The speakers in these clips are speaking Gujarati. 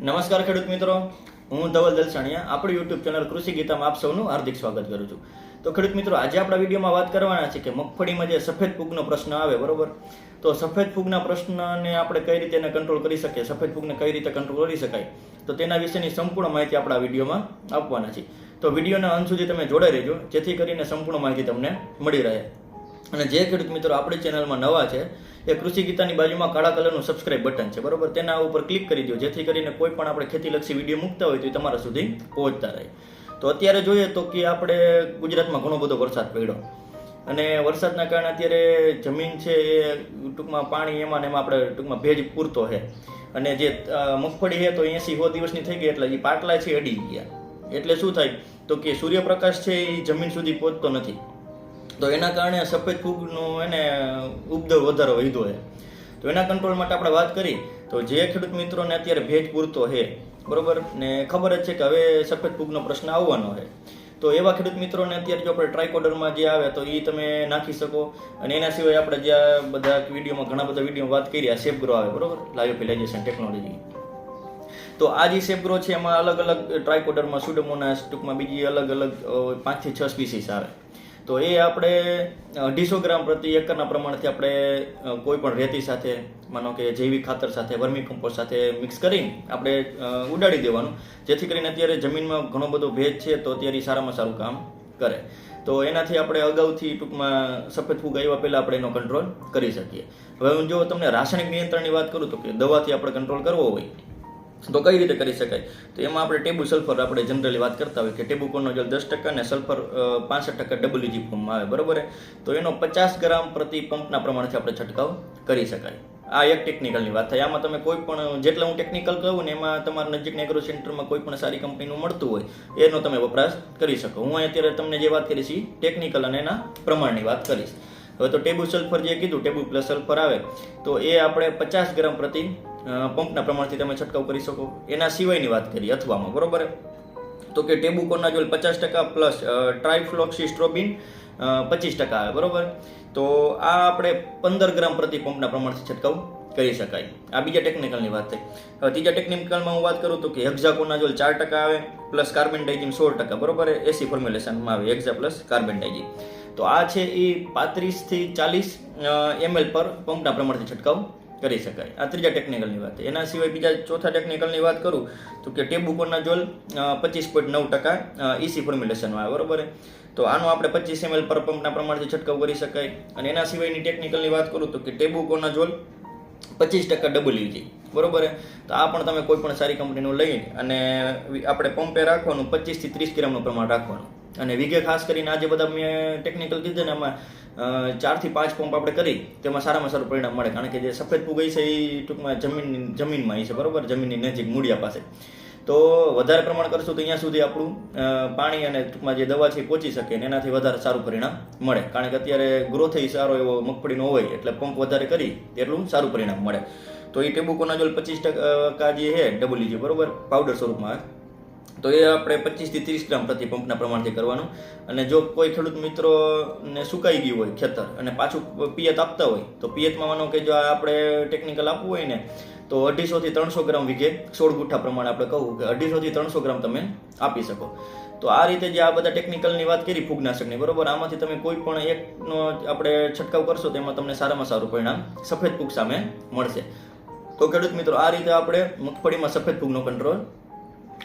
નમસ્કાર ખેડૂત મિત્રો. હું ધવલ દલસાણીયા, આપણી યુટ્યુબ ચેનલ કૃષિ ગીતામાં આપ સૌનું હાર્દિક સ્વાગત કરું છું. તો ખેડૂત મિત્રો, આજે આપણા વિડીયોમાં વાત કરવાના છે કે મગફળીમાં જે સફેદ ફૂગનો પ્રશ્ન આવે, બરોબર? તો સફેદ ફૂગના પ્રશ્નને આપણે કઈ રીતે એને કંટ્રોલ કરી શકીએ? સફેદ ફૂગને કઈ રીતે કંટ્રોલ કરી શકાય? તો તેના વિશેની સંપૂર્ણ માહિતી આપણા વિડીયોમાં આપવાના છે તો વિડીયોના અંત સુધી તમે જોડાઈ રહેજો, જેથી કરીને સંપૂર્ણ માહિતી તમને મળી રહે. અને જે ખેડૂત મિત્રો આપણી ચેનલમાં નવા છે, એ કૃષિ ગીતાની બાજુમાં કાળા કલરનું સબસ્ક્રાઇબ બટન છે. બરોબર? તેના ઉપર ક્લિક કરી દો, જેથી કરીને કોઈ પણ આપણે ખેતીલક્ષી વીડિયો મૂકતા હોય તો એ તમારા સુધી પહોંચતા રહે. તો અત્યારે જોઈએ તો કે આપણે ગુજરાતમાં ઘણો બધો વરસાદ પડ્યો. અને વરસાદના કારણે અત્યારે જમીન છે એ ટૂંકમાં પાણી એમાં ને એમાં આપણે ટૂંકમાં ભેજ પૂરતો છે. અને જે મગફળી છે તો એંસી સો દિવસની થઈ ગઈ, એટલે એ પાટલા છે અડી ગયા. એટલે શું થાય? તો કે સૂર્યપ્રકાશ છે એ જમીન સુધી પહોંચતો નથી. તો એના કારણે સફેદ ફૂગનો એને ઉપદ્રવ વધારો વધ્યો છે. તો એના કંટ્રોલ માટે આપણે વાત કરી, તો જે ખેડૂત મિત્રોને અત્યારે ભેજ પૂરતો છે, બરોબર? ને ખબર જ છે કે હવે સફેદ ફૂગનો પ્રશ્ન આવવાનો છે. તો એવા ખેડૂત મિત્રોને અત્યારે જો આપણે ટ્રાયકોડરમાં જે આવે, તો એ તમે નાખી શકો. અને એના સિવાય આપણે જે બધા વિડીયોમાં ઘણા બધા વીડિયો વાત કરી, આ સેફ આવે, બરોબર? લાયોફિલાઇઝેશન ટેકનોલોજી તો આ જે સેફગ્રો છે, એમાં અલગ અલગ ટ્રાયકોડરમાં સુડોમોનાસ ટૂંકમાં બીજી અલગ અલગ પાંચથી છ સ્પીસીસ આવે. તો એ આપણે અઢીસો ગ્રામ પ્રતિ એકરના પ્રમાણથી આપણે કોઈ પણ રેતી સાથે, માનો કે જૈવિક ખાતર સાથે, વર્મી કમ્પોસ્ટ સાથે મિક્સ કરીને આપણે ઉડાડી દેવાનું. જેથી કરીને અત્યારે જમીનમાં ઘણો બધો ભેજ છે તો અત્યારે સારામાં સારું કામ કરે. તો એનાથી આપણે અગાઉથી ટૂંકમાં સફેદ ફૂગ આવ્યા પહેલાં આપણે એનો કંટ્રોલ કરી શકીએ. હવે હું જો તમને રાસાયણિક નિયંત્રણની વાત કરું તો કે દવાથી આપણે કંટ્રોલ કરવો હોય તો કઈ રીતે કરી શકાય? તો એમાં આપણે ટેબુ સલ્ફર આપણે જનરલી વાત કરતા હોય કે ટેબુ કોર્નોજોલ દસ ટકા અને સલ્ફર પાંસઠ ટકા ડબલ્યુજી ફોર્મમાં આવે, બરોબર તો એનો પચાસ ગ્રામ પ્રતિ પંપના પ્રમાણથી આપણે છંટકાવ કરી શકાય. આ એક ટેકનિકલની વાત થાય. આમાં તમે કોઈ પણ, જેટલા હું ટેકનિકલ કહું ને એમાં તમારા નજીકના એગ્રો સેન્ટરમાં કોઈ પણ સારી કંપનીનું મળતું હોય, એનો તમે વપરાશ કરી શકો. હું અત્યારે તમને જે વાત કરીશ એ ટેકનિકલ અને એના પ્રમાણની વાત કરીશ. હવે તો ટેબુ સલ્ફર જે કીધું ટેબુ પ્લસ સલ્ફર આવે. તો એ આપણે પચાસ ગ્રામ પ્રતિ પંપના પ્રમાણથી તમે છંટકાવ કરી શકો. એના સિવાયની વાત કરીએ અથવામાં, બરોબર? તો કે ટેબુ કોનાજોલ પચાસ ટકા પ્લસ ટ્રાયફ્લોક્સિસ્ટ્રોબિન પચીસ ટકા આવે, બરોબર? તો આ આપણે પંદર ગ્રામ પ્રતિ પંપના પ્રમાણથી છંટકાવ કરી શકાય. આ બીજા ટેકનિકલની વાત થઈ. હવે ત્રીજા ટેકનિકલમાં હું વાત કરું તો કે હેક્ઝાકોનાઝોલ ચાર ટકા આવે, પ્લસ કાર્બન ડાઇઝિન સોળ ટકા, બરોબર? એસી ફોર્મ્યુલેશનમાં આવે હેક્ઝા પ્લસ કાર્બન ડાઇઝિન તો આ છે એ પાંત્રીસથી ચાલીસ એમએલ પર પંપના પ્રમાણથી છંટકાવ કરી શકાય. આ ત્રીજા ટેકનિકલની વાત એના સિવાય બીજા ચોથા ટેકનિકલની વાત કરું, તો કે ટેબુકોનાઝોલ પચીસ પોઈન્ટ નવ ટકા ઈસી ફોર્મ્યુલેશનમાં આવે, બરોબર તો આનો આપણે પચીસ એમએલ પર પંપના પ્રમાણથી છંટકાવ કરી શકાય. અને એના સિવાયની ટેકનિકલની વાત કરું, તો કે ટેબુકોના જોલ પચીસ ટકા ડબલ્યુજી બરોબર તો આ પણ તમે કોઈ પણ સારી કંપનીનું લઈને અને આપણે પંપે રાખવાનું, પચીસથી ત્રીસ ગ્રામનું પ્રમાણ રાખવાનું. અને વીઘે ખાસ કરીને આજે બધા મેં ટેકનિકલ કીધું ને એમાં ચારથી પાંચ પંપ આપણે કરી, તેમાં સારામાં સારું પરિણામ મળે. કારણ કે જે સફેદ ફૂગ છે એ ટૂંકમાં જમીન, જમીનમાં છે, બરોબર? જમીનની નજીક મૂળિયા પાસે. તો વધારે પ્રમાણ કરશું તો અહીંયા સુધી આપણું પાણી અને ટૂંકમાં જે દવા છે એ પહોંચી શકે અને એનાથી વધારે સારું પરિણામ મળે. કારણ કે અત્યારે ગ્રોથ સારો એવો મગફળીનો હોય, એટલે પંપ વધારે કરી એટલું સારું પરિણામ મળે. તો એ ટેબુકોનાઝોલ પચીસ ટકા જે છે ડબલ્યુજી બરોબર? પાવડર સ્વરૂપમાં. તો એ આપણે પચીસથી ત્રીસ ગ્રામ પ્રતિ પંપના પ્રમાણથી કરવાનું. અને જો કોઈ ખેડૂત મિત્રોને સુકાઈ ગયું હોય ખેતર અને પાછું પિયત આપતા હોય, તો પિયતમાં માનો કે જો આપણે ટેકનિકલ આપવું હોય ને, તો અઢીસોથી ત્રણસો ગ્રામ વીઘે સોળ ગુઠ્ઠા પ્રમાણે આપણે કહું કે અઢીસોથી ત્રણસો ગ્રામ તમે આપી શકો. તો આ રીતે જે આ બધા ટેકનિકલની વાત કરી ફૂગનાશકની, બરોબર? આમાંથી તમે કોઈ પણ એકનો આપણે છંટકાવ કરશો તો એમાં તમને સારામાં સારું પરિણામ સફેદ ફૂગ સામે મળશે. તો ખેડૂત મિત્રો, આ રીતે આપણે મગફળીમાં સફેદ ફૂગનો કંટ્રોલ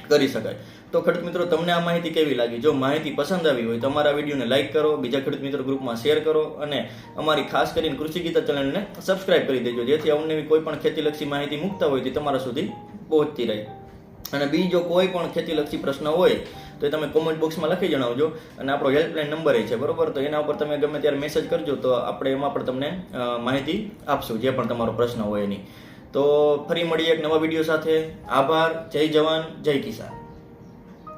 કરી શકાય. તો ખેડૂત મિત્રો, તમને આ માહિતી કેવી લાગી? જો માહિતી પસંદ આવી હોય તો અમારા વિડીયોને લાઇક કરો, બીજા ખેડૂત મિત્રો ગ્રુપમાં શેર કરો અને અમારી ખાસ કરીને કૃષિ ગીતા ચેનલને સબસ્ક્રાઇબ કરી દેજો, જેથી અવનવી કોઈ પણ ખેતીલક્ષી માહિતી મૂકતા હોય તે તમારા સુધી પહોંચતી રહે. અને બીજો કોઈ પણ ખેતીલક્ષી પ્રશ્ન હોય તો એ તમે કોમેન્ટ બોક્સમાં લખી જણાવજો અને આપણો હેલ્પલાઇન નંબર એ છે, બરોબર? તો એના ઉપર તમે ગમે ત્યારે મેસેજ કરજો તો આપણે એમાં પણ તમને માહિતી આપશું, જે પણ તમારો પ્રશ્ન હોય એની. તો ફરી મળીએ એક નવા વીડિયો સાથે. આભાર. જય જવાન. જય કિસાન.